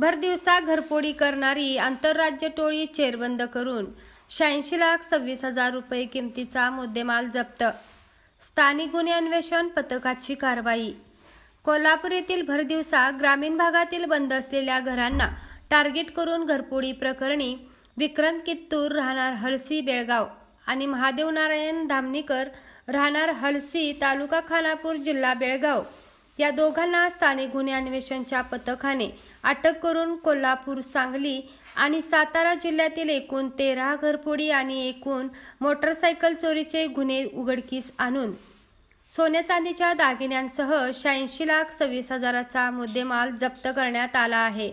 भरदिवसा घरपोडी करणारी आंतरराज्य टोळी चेरबंद करून शहाऐंशी लाख सव्वीस हजार रुपये किमतीचा मुद्देमाल जप्त. स्थानिक गुन्हे अन्वेषण पथकाची कारवाई. कोल्हापूर येथील भरदिवसा ग्रामीण भागातील बंद असलेल्या घरांना टार्गेट करून घरपोडी प्रकरणी विक्रम कित्तूर राहणार हलसी बेळगाव आणि महादेव नारायण धामणीकर राहणार हलसी तालुका खानापूर जिल्हा बेळगाव. या दोघांना स्थानिक गुन्हे अन्वेषणच्या पथकाने अटक करून कोल्हापूर सांगली आणि सातारा जिल्ह्यातील एकूण तेरा घरफोडी आणि एकूण मोटरसायकल चोरीचे गुन्हे उघडकीस आणून सोन्या चांदीच्या दागिन्यांसह शहाऐंशी लाख सव्वीस हजाराचा मुद्देमाल जप्त करण्यात आला आहे.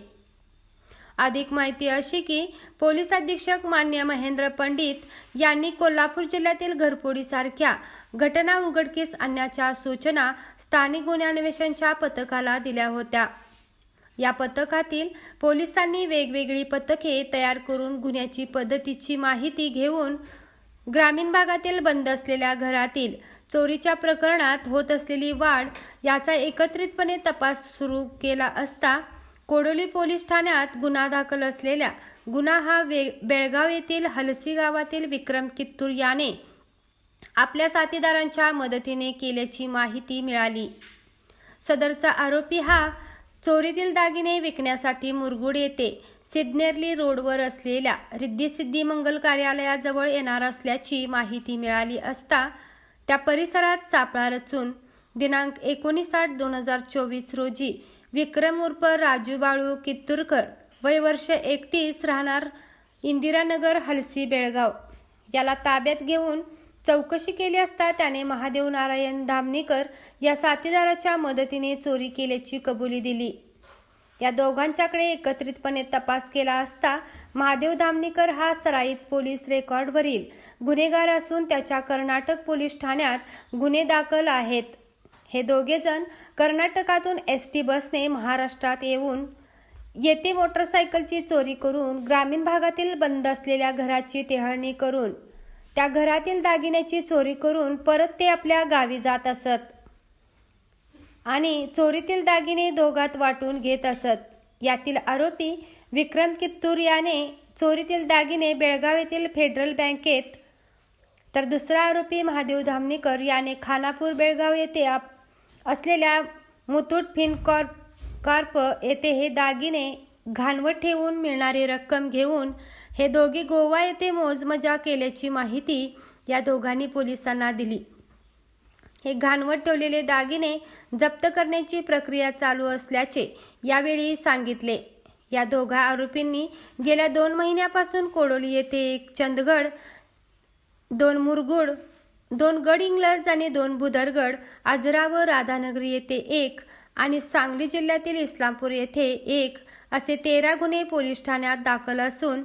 अधिक माहिती अशी की पोलीस अधीक्षक मान्य महेंद्र पंडित यांनी कोल्हापूर जिल्ह्यातील घरपोडीसारख्या घटना उघडकीस आणण्याच्या सूचना स्थानिक गुन्हे अन्वेषणच्या पथकाला दिल्या होत्या. या पथकातील पोलिसांनी वेगवेगळी पथके तयार करून गुन्ह्याची पद्धतीची माहिती घेऊन ग्रामीण भागातील बंद असलेल्या घरातील चोरीच्या प्रकरणात होत असलेली वाढ याचा एकत्रितपणे तपास सुरू केला असता कोडोली पोलीस ठाण्यात गुन्हा दाखल असलेल्या गुन्हा हा वे बेळगाव येथील हलसी गावातील विक्रम कित्तूर याने आपल्या साथीदारांच्या मदतीने केल्याची माहिती मिळाली. सदरचा आरोपी हा चोरीतील दागिने विकण्यासाठी मुरगुड येथे सिद्नेरली रोडवर असलेल्या रिद्धिसिद्धी मंगल कार्यालयाजवळ येणार असल्याची माहिती मिळाली असता त्या परिसरात सापळा रचून दिनांक एकोणीस आठ दोन हजार चोवीस रोजी विक्रम उर्फ राजू बाळू कित्तूरकर वय वर्ष एकतीस राहणार इंदिरानगर हलसी बेळगाव. याला ताब्यात घेऊन चौकशी केली असता त्याने महादेव नारायण धामणीकर या साथीदाराच्या मदतीने चोरी केल्याची कबुली दिली. या दोघांच्याकडे एकत्रितपणे तपास केला असता महादेव धामणीकर हा सराईत पोलीस रेकॉर्डवरील गुन्हेगार असून त्याच्या कर्नाटक पोलीस ठाण्यात गुन्हे दाखल आहेत. हे दोघेजण कर्नाटकातून एस टी बसने महाराष्ट्रात येऊन येथे मोटरसायकलची चोरी करून ग्रामीण भागातील बंद असलेल्या घराची टेहळणी करून त्या घरातील दागिन्याची चोरी करून परत ते आपल्या गावी जात असत आणि चोरीतील दागिने दोघात वाटून घेत असत. यातील आरोपी विक्रम कित्तूर याने चोरीतील दागिने बेळगाव येथील फेडरल बँकेत तर दुसरा आरोपी महादेव धामणीकर याने खानापूर बेळगाव येथे आप- असलेल्या मुथूट फिनकॉर्प कॉर्प येथे हे दागिने घाणवट ठेवून मिळणारी रक्कम घेऊन हे दोघे गोवा येथे मोजमजा केल्याची माहिती या दोघांनी पोलिसांना दिली. हे घाणवट ठेवलेले दागिने जप्त करण्याची प्रक्रिया चालू असल्याचे यावेळी सांगितले. या दोघा आरोपींनी गेल्या दोन महिन्यापासून कोडोली येथे एक चंदगड दोन मुरगुड दोन गड इंग्लज आणि दोन भुदरगड आजरा व राधानगरी येथे एक आणि सांगली जिल्ह्यातील इस्लामपूर येथे एक असे तेरा गुन्हे पोलीस ठाण्यात दाखल असून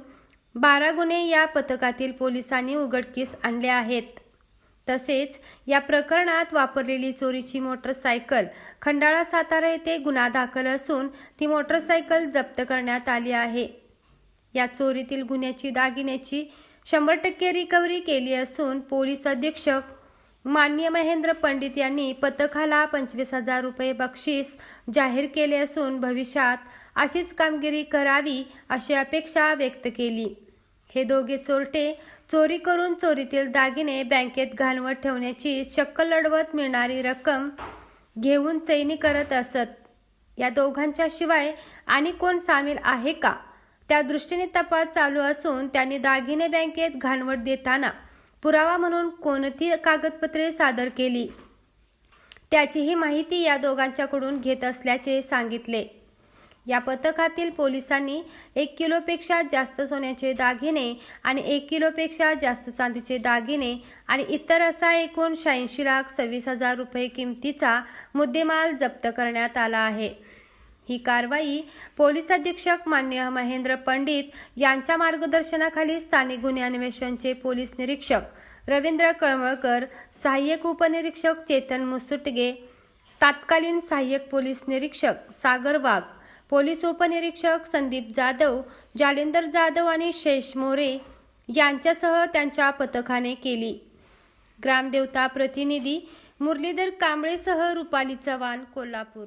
बारा गुन्हे या पथकातील पोलिसांनी उघडकीस आणले आहेत. तसेच या प्रकरणात वापरलेली चोरीची मोटरसायकल खंडाळा सातारा येथे गुन्हा दाखल असून ती मोटरसायकल जप्त करण्यात आली आहे. या चोरीतील गुन्ह्याची दागिन्याची शंभर टक्के रिकव्हरी केली असून पोलीस अधीक्षक मान्य महेंद्र पंडित यांनी पथकाला पंचवीस हजार रुपये बक्षीस जाहीर केले असून भविष्यात अशीच कामगिरी करावी अशी अपेक्षा व्यक्त केली. हे दोघे चोरटे चोरी करून चोरीतील दागिने बँकेत घालवत ठेवण्याची शक्कल लढवत मिळणारी रक्कम घेऊन चैनी करत असत. या दोघांच्या शिवाय आणि कोण सामील आहे का? त्या दृष्टीने तपास चालू असून त्यांनी दागिने बँकेत घाणवट देताना पुरावा म्हणून कोणती कागदपत्रे सादर केली? त्याचीही माहिती या दोघांच्याकडून घेत असल्याचे सांगितले. या पथकातील पोलिसांनी एक किलोपेक्षा जास्त सोन्याचे दागिने आणि एक किलोपेक्षा जास्त चांदीचे दागिने आणि इतर असा एकूण शहाऐंशी लाख सव्वीस हजार रुपये किमतीचा मुद्देमाल जप्त करण्यात आला आहे. ही कारवाई पोलीस अधीक्षक मान्य महेंद्र पंडित यांच्या मार्गदर्शनाखाली स्थानिक गुन्हे अन्वेषणचे पोलीस निरीक्षक रवींद्र कळमळकर सहाय्यक उपनिरीक्षक चेतन मुसुटगे तात्कालीन सहाय्यक पोलीस निरीक्षक सागर वाघ पोलीस उपनिरीक्षक संदीप जाधव जालिंदर जाधव आणि शेष मोरे यांच्यासह त्यांच्या पथकाने केली. ग्रामदेवता प्रतिनिधी मुरलीधर कांबळेसह रुपाली चव्हाण कोल्हापूर.